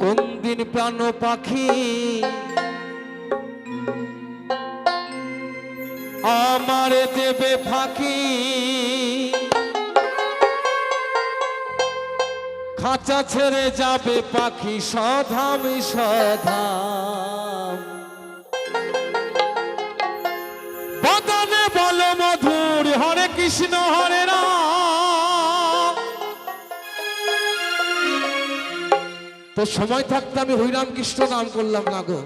কোন দিন প্রাণ পাখি? আমার দেবে ফাঁকি। খাঁচা ছেড়ে যাবে পাখি, সধাম সধাম। বদনে বল মধুর, হরে কৃষ্ণ, হরে তো সময় থাকতে আমি হরিনাম কৃষ্ণ নাম করলাম না গো।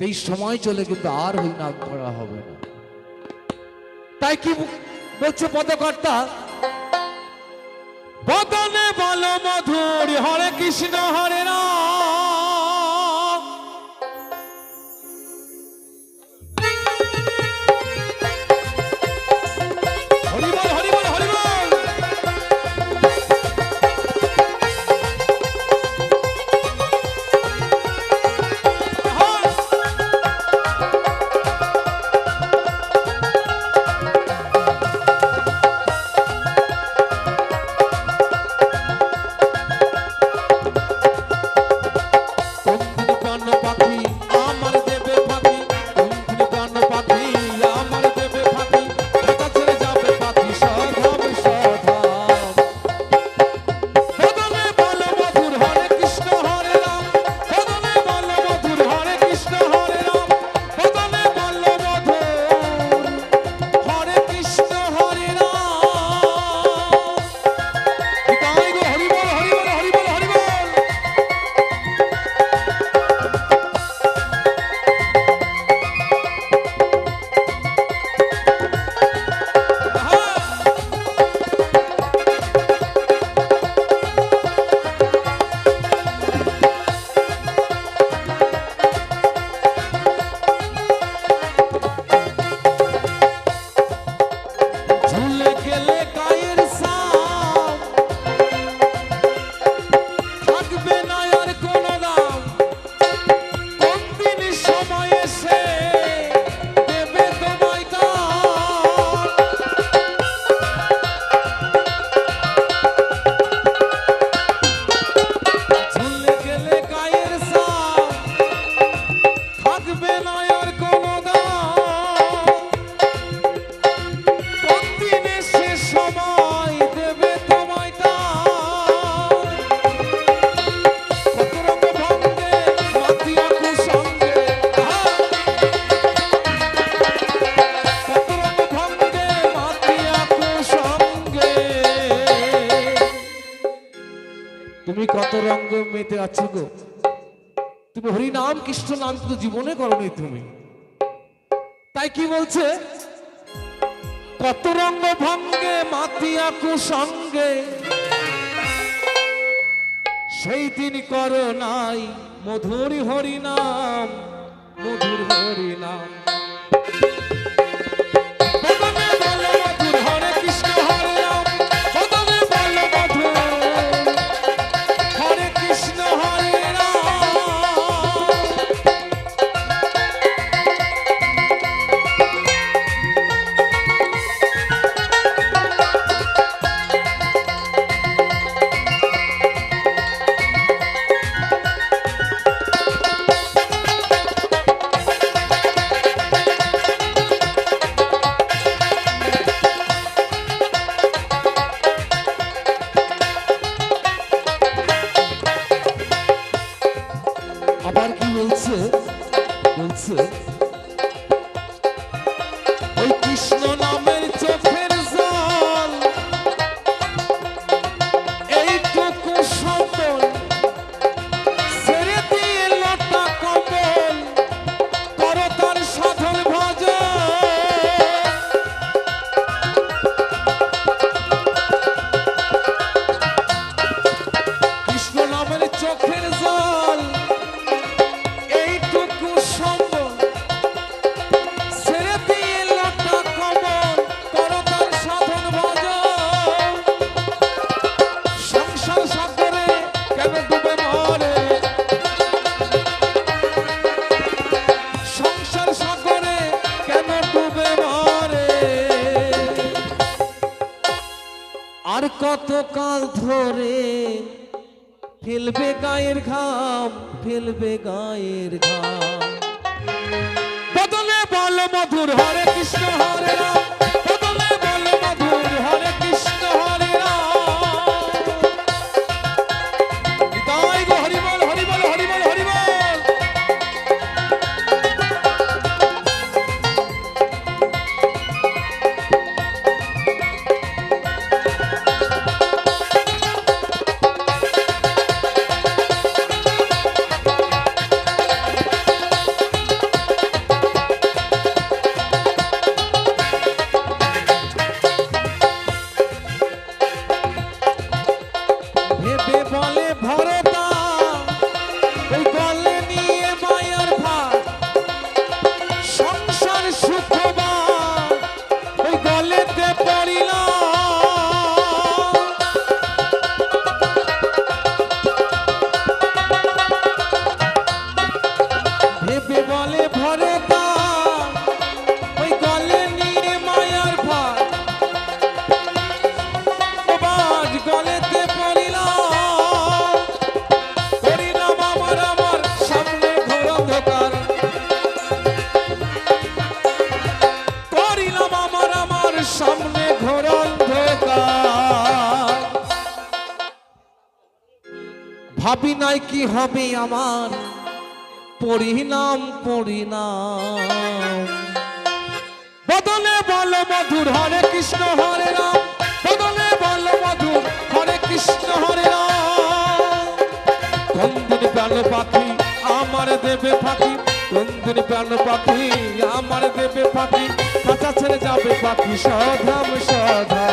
এই সময় চলে কিন্তু আর হরিনাম করা হবে না। তাই কি বলছে পদকর্তা? বদনে বল মধুর, হরে কৃষ্ণ, হরে রাম। তুমি কত রঙ্গ মেতে আছো গো? তুমি হরি নাম কৃষ্ণ নাম তো জীবনে করনি তুমি। তাই কি বলছে? কত রঙ্গ ভঙ্গে, মাতিয়া কুসঙ্গে, সেই দিন করো নাই মধুর হরি নাম মধুর হরি নাম আর কত কাল ধরে ফেলবে গায়ের ঘাম, ফেলবে গায়ের ঘাম। বদলে বল মধুর হরে কৃষ্ণ হরে রাম। ভাবি নাই কি হবে আমার? পরিণাম পরিণাম। বদলে বল মধুর, হরে কৃষ্ণ, হরে রাম। বদলে বল মধুর, হরে কৃষ্ণ, হরে রাম। কোনদিন প্রাণ পাখি, আমার দেবে পাখি। কোনদিন প্রাণ পাখি, আমার দেবে পাখি। কাঁচা ছেড়ে যাবে পাখি, সধাম সধা